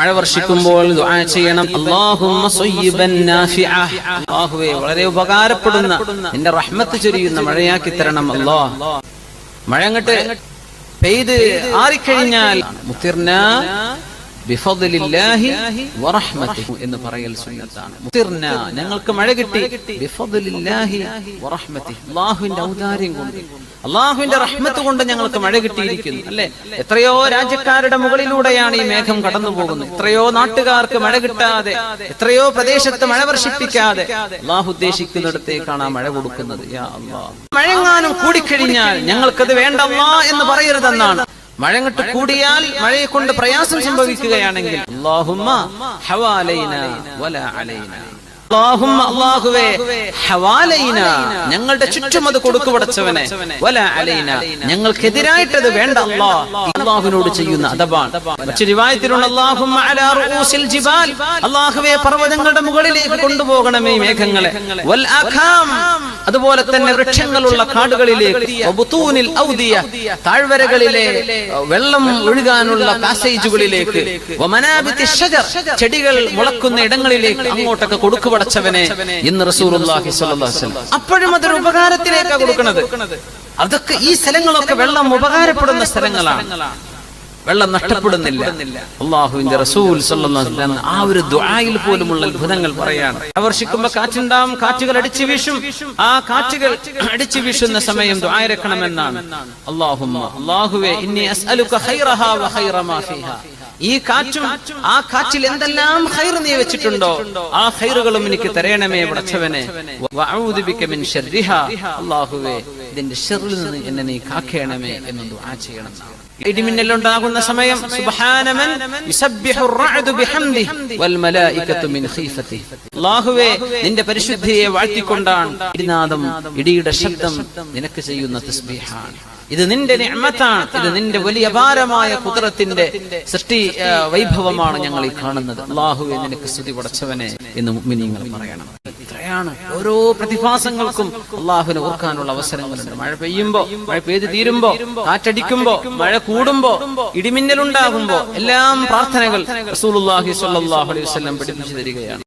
മഴ വർഷിക്കുമ്പോൾ ദുആ ചെയ്യണം. അല്ലാഹുമ്മ അല്ലാഹുവേ വളരെ ഉപകാരപ്പെടുന്ന നിന്റെ റഹ്മത്ത് ചൊരിയുന്ന മഴയാക്കി തരണം അല്ലോ. മഴ അങ്ങട്ട് പെയ്ത് ആറിക്കഴിഞ്ഞാൽ മുത്തിർന ബിഫദ്ലില്ലാഹി വറഹ്മതിഹി എന്ന് പറയൽ സുന്നത്താണ്. ഞങ്ങൾക്ക് മഴ കിട്ടി. അല്ലാഹുവിന്റെ ഔദാര്യം കൊണ്ട്. അള്ളാഹുവിന്റെ റഹ്മത്ത് കൊണ്ട് ഞങ്ങൾക്ക് മഴ കിട്ടിയിരിക്കുന്നു. അല്ലെ? എത്രയോ രാജ്യക്കാരുടെ മുകളിലൂടെയാണ് ഈ മേഘം കടന്നു പോകുന്നത്. എത്രയോ നാട്ടുകാർക്ക് മഴ കിട്ടാതെ എത്രയോ പ്രദേശത്ത് മഴ വർഷിപ്പിക്കാതെ അള്ളാഹു ഉദ്ദേശിക്കുന്നിടത്തേക്കാണ് ആ മഴ കൊടുക്കുന്നത്. മഴങ്ങാനും കൂടിക്കഴിഞ്ഞാൽ ഞങ്ങൾക്കത് വേണ്ടല്ല എന്ന് പറയരുതെന്നാണ്. മഴ അങ്ങോട്ട് കൂടിയാൽ മഴയെ കൊണ്ട് പ്രയാസം സംഭവിക്കുകയാണെങ്കിൽ ഹവാലൈന ഞങ്ങളുടെ ചുറ്റും അത് കൊടുക്കു പടച്ചവനെ വല അലൈന ഞങ്ങൾക്കെതിരായിട്ടത് വേണ്ട അല്ലാ അല്ലാഹുവിനോട് ചെയ്യുന്ന അല്ലാഹുവേ പർവതങ്ങളുടെ മുകളിലേക്ക് കൊണ്ടുപോകണമേ മേഘങ്ങളെ. വൽ അതുപോലെ തന്നെ വൃക്ഷങ്ങളുള്ള കാടുകളിലേക്ക് താഴ്വരകളിലെ വെള്ളം ഒഴുകാനുള്ള പാസേജുകളിലേക്ക് ചെടികൾ മുളക്കുന്ന ഇടങ്ങളിലേക്ക് അങ്ങോട്ടൊക്കെ കൊടുക്കു പടച്ചവനെ എന്ന് റസൂലുള്ളാഹി സ്വല്ലല്ലാഹു അലൈഹി വസല്ലം. അപ്പോഴും അതൊരു ഉപകാരത്തിലേക്ക് കൊടുക്കുന്നത്. അതൊക്കെ ഈ സ്ഥലങ്ങളൊക്കെ വെള്ളം ഉപകാരപ്പെടുന്ന സ്ഥലങ്ങളാണ്. വെള്ളം നഷ്ടപ്പെടുന്നില്ല. അള്ളാഹുവിന്റെ റസൂൽ സല്ലല്ലാഹു അലൈഹി വസല്ലം ആ ഒരു ദ്വായിൽ പോലുമുള്ള അത്ഭുതങ്ങൾ പറയാണ്. വർഷിക്കുമ്പോ കാറ്റുണ്ടാവും കാറ്റുകൾ അടിച്ചു വീശും. ആ കാറ്റുകൾ അടിച്ചു വീശുന്ന സമയം ദ്വായരക്കണമെന്നാണ് അല്ലാഹുമ്മ അല്ലാഹുവേ ഇന്നി ഈ കാറ്റും ആ കാറ്റിൽ എന്തെല്ലാം ഹൈർ നീ വെച്ചിട്ടുണ്ടോ? ആ ഖൈറുകളും എനിക്ക് തരയണമേ പടച്ചവനെ വഅഊദു ഇതിന്റെ ഷെറിൽ നിന്ന് എന്നെ നീ കാക്കേണമേ എന്ന് ദുആ ചെയ്യണം. ഇടിമിന്നലുണ്ടാകുന്ന സമയം സുബ്ഹാനമൻ യുസബ്ബിഹു റഅദു ബിഹംദിഹി വൽ മലായികത്തു മിൻ ഖീഫതി അല്ലാഹുവേ നിന്റെ പരിശുദ്ധിയെ വാഴ്ത്തിക്കൊണ്ടാണ് ഇടിനാദം ഇടിയുടെ ശബ്ദം നിനക്ക് ചെയ്യുന്ന തസ്ബീഹാണ്. ഇത് നിന്റെ നിഅമത്താണ് ഇത് നിന്റെ വലിയ അപാരമായ കുതിരത്തിന്റെ സൃഷ്ടി വൈഭവമാണ് ഞങ്ങൾ ഈ കാണുന്നത്. അള്ളാഹുവെ നിനക്ക് സ്തുതി പടച്ചവനെ എന്ന് മുഅ്മിനീങ്ങൾ പറയണം. ഇത്രയാണ് ഓരോ പ്രതിഭാസങ്ങൾക്കും അള്ളാഹുവിനെ ഓർക്കാനുള്ള അവസരങ്ങളുണ്ട്. മഴ പെയ്യുമ്പോ മഴ പെയ്ത് തീരുമ്പോ കാറ്റടിക്കുമ്പോ മഴ കൂടുമ്പോ ഇടിമിന്നലുണ്ടാകുമ്പോ എല്ലാം പ്രാർത്ഥനകൾ റസൂലുള്ളാഹി അലൈഹി വസല്ലം പഠിപ്പിച്ചു തരികയാണ്.